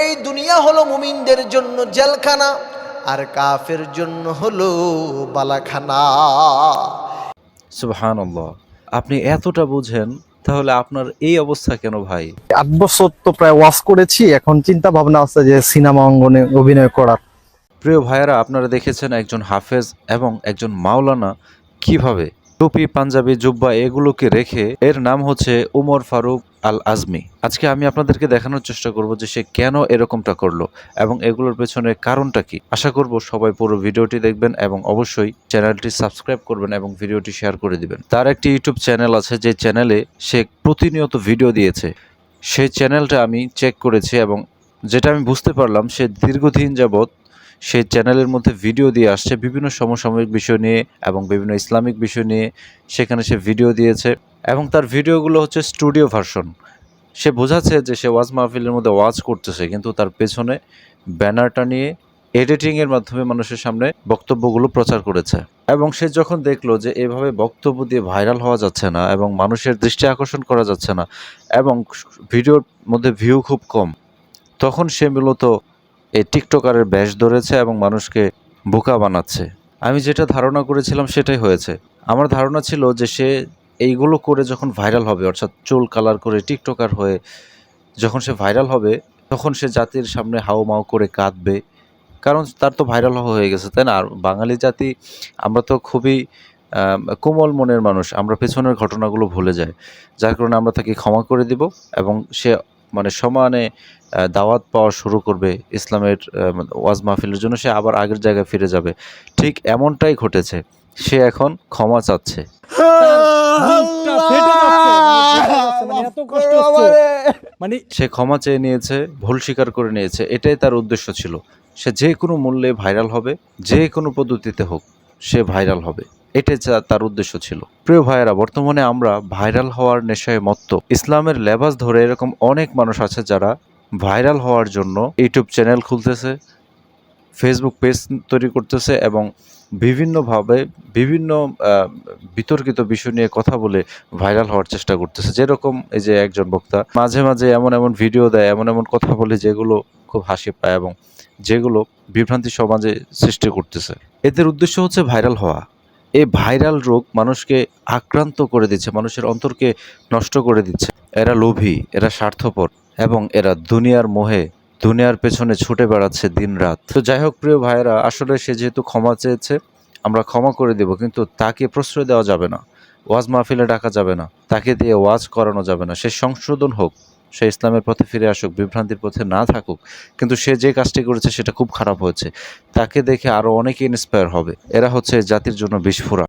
এই দুনিয়া হলো মুমিনদের জন্য জেলখানা আর কাফের জন্য হলো বালাখানা। সুবহান আপনি এতটা বুঝেন তাহলে আপনার এই অবস্থা কেন ভাই? আট বছর তো প্রায় ওয়াশ করেছি এখন চিন্তা ভাবনা আছে যে সিনেমা অঙ্গনে অভিনয় করার। প্রিয় ভাইয়েরা আপনারা দেখেছেন একজন হাফেজ এবং একজন মাওলানা কীভাবে টুপি পাঞ্জাবি জুব্বা এগুলোকে রেখে এর নাম হচ্ছে উমর ফারুক আল আজমি আজকে আমি আপনাদেরকে দেখানোর চেষ্টা করব যে সে কেন এরকমটা করল এবং এগুলোর পেছনে কারণটা কি। আশা করব সবাই পুরো ভিডিওটি দেখবেন এবং অবশ্যই চ্যানেলটি সাবস্ক্রাইব করবেন এবং ভিডিওটি শেয়ার করে দিবেন। তার একটি ইউটিউব চ্যানেল আছে যে চ্যানেলে সে প্রতিনিয়ত ভিডিও দিয়েছে। সেই চ্যানেলটা আমি চেক করেছি এবং যেটা আমি বুঝতে পারলাম সে দীর্ঘদিন যাবৎ সেই চ্যানেলের মধ্যে ভিডিও দিয়ে আসছে বিভিন্ন সমসাময়িক বিষয় নিয়ে এবং বিভিন্ন ইসলামিক বিষয় নিয়ে। সেখানে সে ভিডিও দিয়েছে এবং তার ভিডিওগুলো হচ্ছে স্টুডিও ভার্সন সে বোঝাচ্ছে যে সে ওয়াজ মাহফিলের মধ্যে ওয়াজ করতেছে, কিন্তু তার পেছনে ব্যানারটা নিয়ে এডিটিংয়ের মাধ্যমে মানুষের সামনে বক্তব্যগুলো প্রচার করেছে। এবং সে যখন দেখল যে এভাবে বক্তব্য দিয়ে ভাইরাল হওয়া যাচ্ছে না এবং মানুষের দৃষ্টি আকর্ষণ করা যাচ্ছে না এবং ভিডিওর মধ্যে ভিউ খুব কম, তখন সে মূলত এই টিকটকারের ব্যাস ধরেছে এবং মানুষকে বোকা বানাচ্ছে। আমি যেটা ধারণা করেছিলাম সেটাই হয়েছে। আমার ধারণা ছিল যে সে এইগুলো করে যখন ভাইরাল হবে, অর্থাৎ চুল কালার করে টিকটকার হয়ে যখন সে ভাইরাল হবে, তখন সে জাতির সামনে হাও মাও করে কাঁদবে। কারণ তার তো ভাইরাল হয়ে গেছে, তাই না? আর বাঙালি জাতি, আমরা তো খুবই কোমল মনের মানুষ। আমরা পেছনের ঘটনাগুলো ভুলে যাই। যার কারণে আমরা তাকে ক্ষমা করে দিব এবং সে মানে সমানে দাওয়াত পাওয়া শুরু করবে ইসলামের ওয়াজ মাহফিলের জন্য, সে আবার আগের জায়গায় ফিরে যাবে। ঠিক এমনটাই ঘটেছে। সে এখন ক্ষমা চাচ্ছে। মানে সে ক্ষমা চেয়ে নিয়েছে, ভুল স্বীকার করে নিয়েছে, এটাই তার উদ্দেশ্য ছিল। সে যে কোনো মূল্যে ভাইরাল হবে, যে কোনো পদ্ধতিতে হোক, সে ভাইরাল হবে। এটাই যা- তার উদ্দেশ্য ছিল। প্রিয় ভাইয়েরা, বর্তমানে আমরা ভাইরাল হওয়ার নেশায় মত্ত। ইসলামের লেবাস ধরে এরকম অনেক মানুষ আছে যারা ভাইরাল হওয়ার জন্য ইউটিউব চ্যানেল খুলতেছে, ফেসবুক পেজ তৈরি করতেছে এবং বিভিন্নভাবে বিভিন্ন বিতর্কিত বিষয় নিয়ে কথা বলে ভাইরাল হওয়ার চেষ্টা করতেছে। যেরকম এই যে একজন বক্তা মাঝে মাঝে এমন এমন ভিডিও দেয়, এমন এমন কথা বলে যেগুলো খুব হাসি পায় এবং যেগুলো বিভ্রান্তি সমাজে সৃষ্টি করতেছে। এদের উদ্দেশ্য হচ্ছে ভাইরাল হওয়া। এই ভাইরাল রোগ মানুষকে আক্রান্ত করে দিচ্ছে, মানুষের অন্তরকে নষ্ট করে দিচ্ছে। এরা লোভী, এরা স্বার্থপর এবং এরা দুনিয়ার মোহে, দুনিয়ার পেছনে ছুটে বেড়াচ্ছে দিন রাত তো যাই হোক প্রিয় ভাইয়েরা, আসলে সে যেহেতু ক্ষমা চেয়েছে, আমরা ক্ষমা করে দেব, কিন্তু তাকে প্রশ্রয় দেওয়া যাবে না। ওয়াজ মাহফিলে ডাকা যাবে না, তাকে দিয়ে ওয়াজ করানো যাবে না। সে সংশোধন হোক। সে ইসলামের পথে ফিরে আসুক, বিভ্রান্তির পথে না থাকুক, কিন্তু সে যে কাজটি করেছে সেটা খুব খারাপ হয়েছে। তাকে দেখে আরও অনেকে ইন্সপায়ার হবে। এরা হচ্ছে জাতির জন্য বিস্ফোরা